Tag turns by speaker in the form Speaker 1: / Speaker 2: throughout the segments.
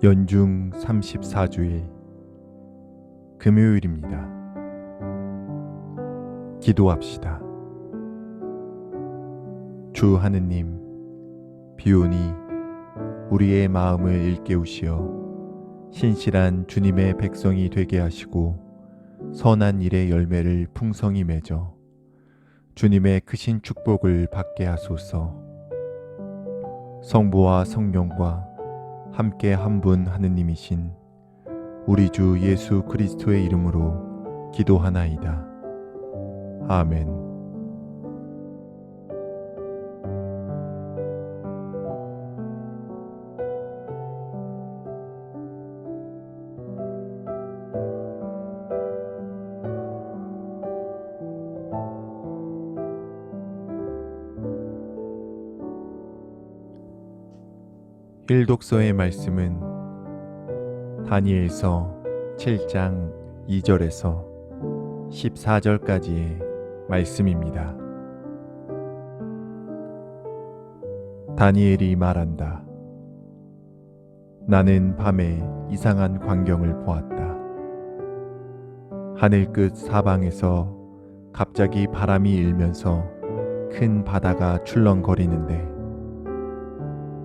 Speaker 1: 연중 34주일 금요일입니다. 기도합시다. 주 하느님, 비오니 우리의 마음을 일깨우시어 신실한 주님의 백성이 되게 하시고 선한 일의 열매를 풍성히 맺어 주님의 크신 축복을 받게 하소서. 성부와 성령과 함께 한 분 하느님이신 우리 주 예수 그리스도의 이름으로 기도하나이다. 아멘. 일독서의 말씀은 다니엘서 7장 2절에서 14절까지의 말씀입니다. 다니엘이 말한다. 나는 밤에 이상한 광경을 보았다. 하늘 끝 사방에서 갑자기 바람이 일면서 큰 바다가 출렁거리는데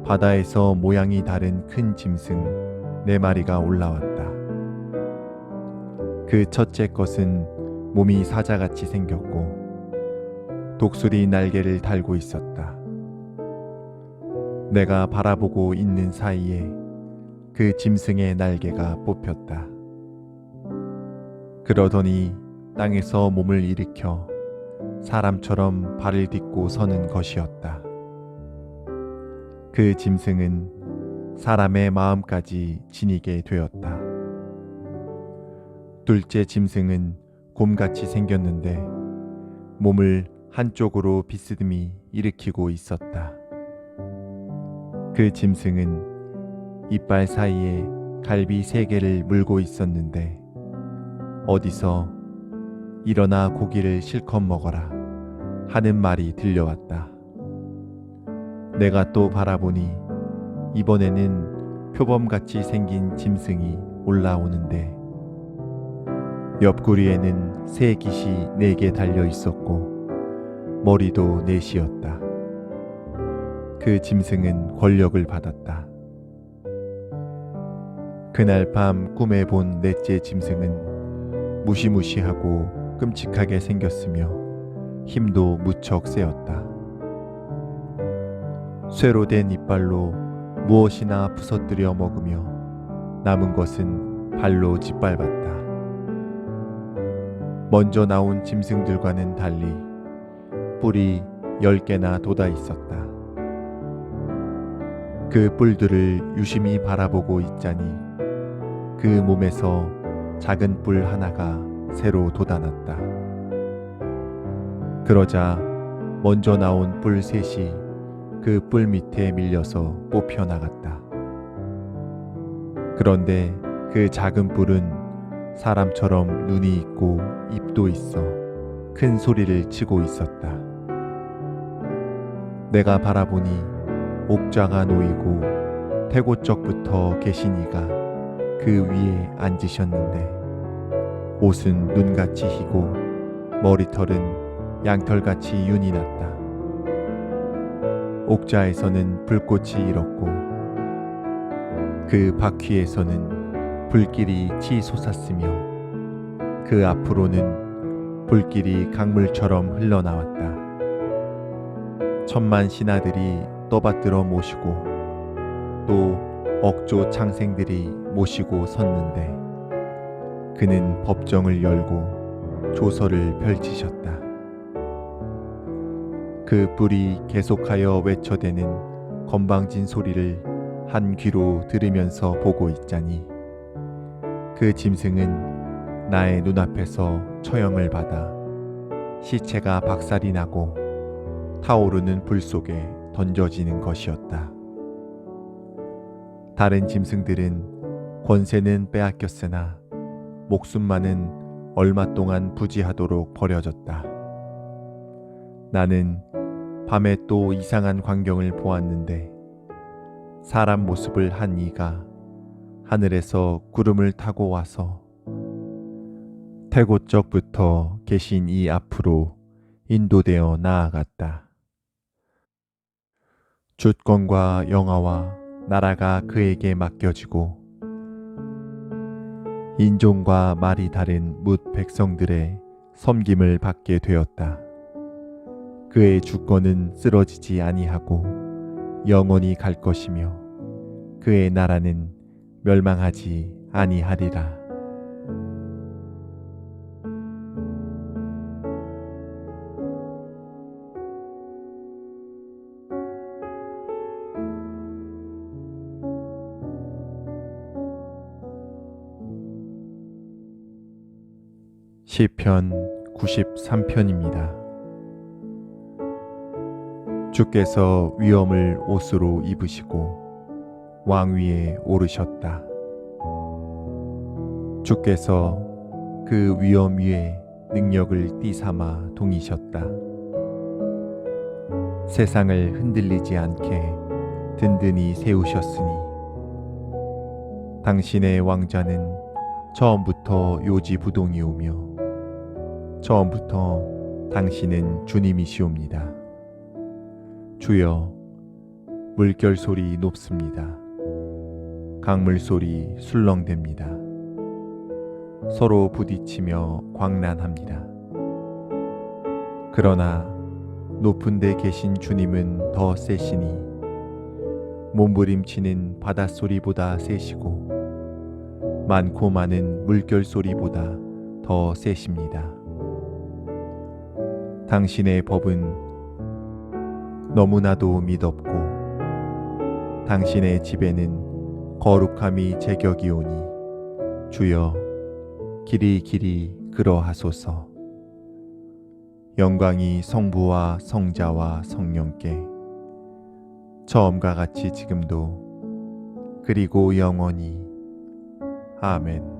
Speaker 1: 바다에서 모양이 다른 큰 짐승 네 마리가 올라왔다. 그 첫째 것은 몸이 사자같이 생겼고 독수리 날개를 달고 있었다. 내가 바라보고 있는 사이에 그 짐승의 날개가 뽑혔다. 그러더니 땅에서 몸을 일으켜 사람처럼 발을 딛고 서는 것이었다. 그 짐승은 사람의 마음까지 지니게 되었다. 둘째 짐승은 곰같이 생겼는데 몸을 한쪽으로 비스듬히 일으키고 있었다. 그 짐승은 이빨 사이에 갈비 세 개를 물고 있었는데 어디서 일어나 고기를 실컷 먹어라 하는 말이 들려왔다. 내가 또 바라보니 이번에는 표범같이 생긴 짐승이 올라오는데 옆구리에는 새 깃이 네 개 달려 있었고 머리도 넷이었다. 그 짐승은 권력을 받았다. 그날 밤 꿈에 본 넷째 짐승은 무시무시하고 끔찍하게 생겼으며 힘도 무척 세었다. 쇠로 된 이빨로 무엇이나 부서뜨려 먹으며 남은 것은 발로 짓밟았다. 먼저 나온 짐승들과는 달리 뿔이 열 개나 돋아 있었다. 그 뿔들을 유심히 바라보고 있자니 그 몸에서 작은 뿔 하나가 새로 돋아났다. 그러자 먼저 나온 뿔 셋이 그 뿔 밑에 밀려서 뽑혀 나갔다. 그런데 그 작은 뿔은 사람처럼 눈이 있고 입도 있어 큰 소리를 치고 있었다. 내가 바라보니 옥좌가 놓이고 태고쪽부터 계신 이가 그 위에 앉으셨는데 옷은 눈같이 희고 머리털은 양털같이 윤이 났다. 옥좌에서는 불꽃이 일었고 그 바퀴에서는 불길이 치솟았으며 그 앞으로는 불길이 강물처럼 흘러나왔다. 천만 신하들이 떠받들어 모시고 또 억조 창생들이 모시고 섰는데 그는 법정을 열고 조서를 펼치셨다. 그 뿔이 계속하여 외쳐대는 건방진 소리를 한 귀로 들으면서 보고 있자니 그 짐승은 나의 눈앞에서 처형을 받아 시체가 박살이 나고 타오르는 불 속에 던져지는 것이었다. 다른 짐승들은 권세는 빼앗겼으나 목숨만은 얼마 동안 부지하도록 버려졌다. 나는 밤에 또 이상한 광경을 보았는데 사람 모습을 한 이가 하늘에서 구름을 타고 와서 태고적부터 계신 이 앞으로 인도되어 나아갔다. 주권과 영화와 나라가 그에게 맡겨지고 인종과 말이 다른 뭇 백성들의 섬김을 받게 되었다. 그의 주권은 쓰러지지 아니하고 영원히 갈 것이며 그의 나라는 멸망하지 아니하리라. 시편 93편입니다. 주께서 위엄을 옷으로 입으시고 왕위에 오르셨다. 주께서 그 위엄 위에 능력을 띠삼아 동이셨다. 세상을 흔들리지 않게 든든히 세우셨으니 당신의 왕자는 처음부터 요지부동이오며 처음부터 당신은 주님이시옵니다. 주여, 물결 소리 높습니다. 강물 소리 술렁댑니다. 서로 부딪히며 광란합니다. 그러나 높은 데 계신 주님은 더 세시니 몸부림치는 바닷소리보다 세시고 많고 많은 물결 소리보다 더 세십니다. 당신의 법은 너무나도 미덥고 당신의 집에는 거룩함이 제격이오니 주여 길이 길이 그러하소서 영광이 성부와 성자와 성령께 처음과 같이 지금도 그리고 영원히 아멘.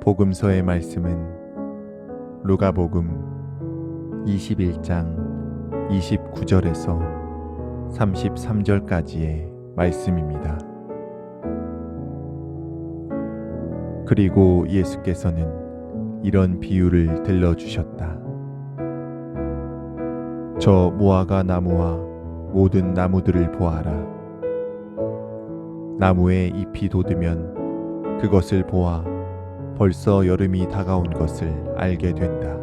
Speaker 1: 복음서의 말씀은 루가복음 21장 29절에서 33절까지의 말씀입니다. 그리고 예수께서는 이런 비유를 들려주셨다. 저 무화과 나무와 모든 나무들을 보아라. 나무에 잎이 돋으면 그것을 보아 벌써 여름이 다가온 것을 알게 된다.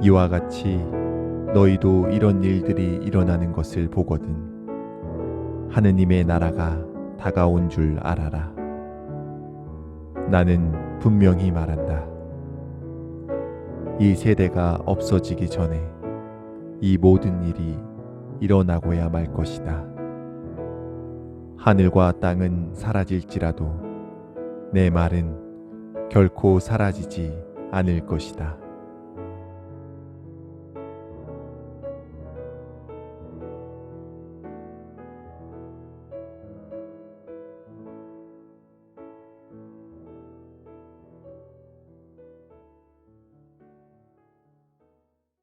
Speaker 1: 이와 같이 너희도 이런 일들이 일어나는 것을 보거든 하느님의 나라가 다가온 줄 알아라. 나는 분명히 말한다. 이 세대가 없어지기 전에 이 모든 일이 일어나고야 말 것이다. 하늘과 땅은 사라질지라도 내 말은 결코 사라지지 않을 것이다.